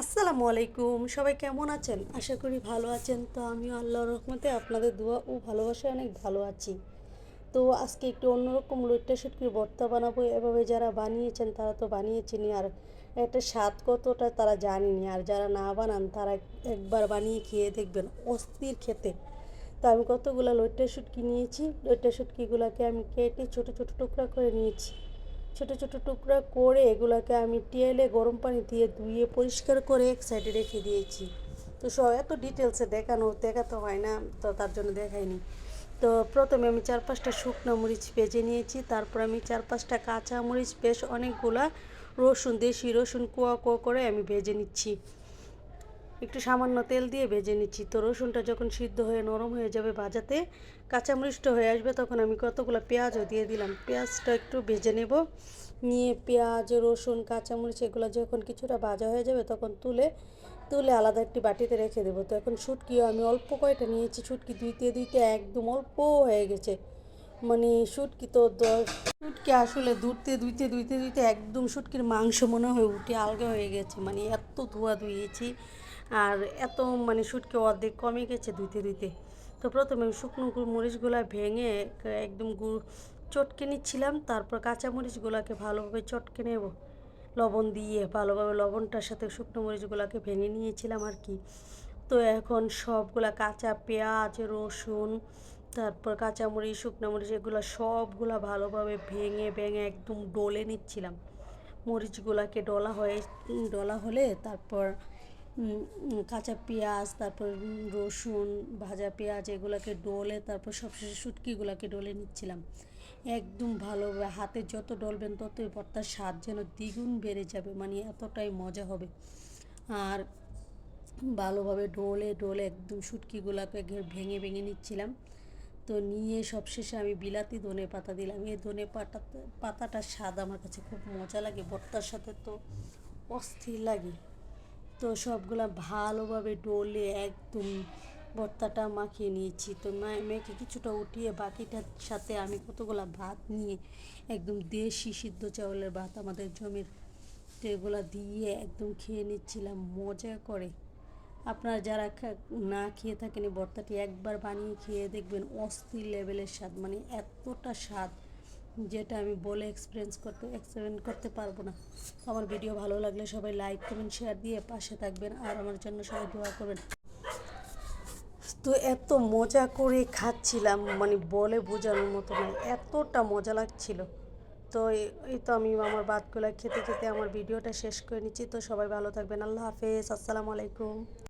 আসসালামু আলাইকুম, সবাই কেমন আছেন? আশা করি ভালো আছেন। তো আমিও আল্লাহর রহমতে আপনাদের দোয়া ও ভালোবাসায় অনেক ভালো আছি। তো আজকে একটু অন্যরকম লইট্টা শুটকির ভর্তা বানাবো। এভাবে যারা বানিয়েছেন তারা তো বানিয়েছেনই। আর একটা স্বাদ কতটা তারা জানেনি আর যারা না বানান, তারা একবার বানিয়ে খেয়ে দেখবেন, অস্থির খেতে। তো আমি কতগুলো লইট্টা শুটকি নিয়েছি। লইট্টা শুটকিগুলোকে আমি কেটে ছোটো ছোটো টুকরা করে নিয়েছি। ছোট ছোট টুকরা করে এগুলোকে আমি টেলে গরম পানি দিয়ে ধুয়ে পরিষ্কার করে এক সাইডে রেখে দিয়েছি। তো সব এত ডিটেলসে দেখানো, দেখাতে হয় না, তো তার জন্য দেখাইনি। তো প্রথমে আমি চার পাঁচটা শুকনো মরিচ ভেজে নিয়েছি, তারপর আমি চার পাঁচটা কাঁচা মরিচ বেশ অনেকগুলা রসুন, দেশি রসুন কুয়া কুয়া করে আমি ভেজে নিচ্ছি। একটু সামান্য তেল দিয়ে ভেজে নিচ্ছি। তো রসুনটা যখন সিদ্ধ হয়ে নরম হয়ে যাবে ভাজাতে কাঁচামরিচটা হয়ে আসবে, তখন আমি কতগুলো পেঁয়াজও দিয়ে দিলাম। পেঁয়াজটা একটু ভেজে নেব। নিয়ে পেঁয়াজ, রসুন, কাঁচামরিচ এগুলো যখন কিছুটা ভাজা হয়ে যাবে, তখন তুলে তুলে আলাদা একটি বাটিতে রেখে দেবো। তো এখন শুটকিও আমি অল্প কয়টা নিয়েছি, শুটকি দুইতে দুইতে একদম অল্প হয়ে গেছে। মানে শুটকি তো শুটকি আসলে দুধতে দুইতে দুইতে দুইতে একদম শুটকির মাংস মনে হয় উঠে আলগা হয়ে গেছে। মানে এত ধোয়া ধুয়েছি আর এত মানে শুটকি অর্ধেক কমে গেছে ধুইতে ধুইতে। তো প্রথমে আমি শুকনো মরিচগুলো ভেঙে একদম গুড় চটকে নিচ্ছিলাম, তারপর কাঁচা মরিচগুলোকে ভালোভাবে চটকে নেব। লবণ দিয়ে ভালোভাবে লবণটার সাথে শুকনো মরিচগুলোকে ভেঙে নিয়েছিলাম আর কি। তো এখন সবগুলা কাঁচা পেঁয়াজ, রসুন, তারপর কাঁচামরিচ শুকনো মরিচ, এগুলো সবগুলা ভালোভাবে ভেঙে ভেঙে একদম ডলে নিচ্ছিলাম। মরিচগুলাকে ডলা হয়ে, ডলা হলে তারপর কাঁচা পেঁয়াজ, তারপর রসুন, ভাজা পেঁয়াজ এগুলোকে ডলে, তারপর সবশেষে শুটকিগুলোকে ডলে নিচ্ছিলাম। একদম ভালোভাবে হাতে যত ডলবেন ততই ভর্তার স্বাদ যেন দ্বিগুণ বেড়ে যাবে মানে এতটাই মজা হবে। আর ভালোভাবে ডলে ডলে একদম শুটকিগুলোকে ভেঙে ভেঙে নিচ্ছিলাম। তো নিয়ে সবশেষে আমি বিলাতি ধনে পাতা দিলাম। এই ধনে পাতা, পাতাটার স্বাদ আমার কাছে খুব মজা লাগে, ভর্তার সাথে তো অস্থির লাগে। তো সবগুলা ভালোভাবে ডলে একদম ভর্তাটা মাখিয়ে নিয়েছি। তো মেখে কিছুটা উঠিয়ে বাকিটার সাথে আমি কতগুলো ভাত নিয়ে একদম দেশি সিদ্ধ চাউলের ভাত আমাদের জমির তো এগুলো দিয়ে একদম খেয়ে নিচ্ছিলাম মজা করে। আপনারা যারা না খেয়ে থাকেন ভর্তাটি একবার বানিয়ে খেয়ে দেখবেন অস্থির লেভেলের স্বাদ মানে এতটা স্বাদ। যেটা আমি বলে এক্সপিরিয়েন্স করতে এক্সপেরিমেন্ট করতে পারব না। আমার ভিডিও ভালো লাগলে সবাই লাইক কমেন্ট শেয়ার দিয়ে পাশে থাকবেন আর আমার জন্য সবাই দোয়া করবেন। তো এত মজা করে খাচ্ছিলাম মানে বলে বোঝানোর মতো নয় এতটা মজা লাগছিল। তো এই তো আমি আমার বাদগুলা খেতে খেতে আমার ভিডিওটা শেষ করে নিচ্ছি, তো সবাই ভালো থাকবেন, আল্লাহ হাফেজ, আসসালামু আলাইকুম।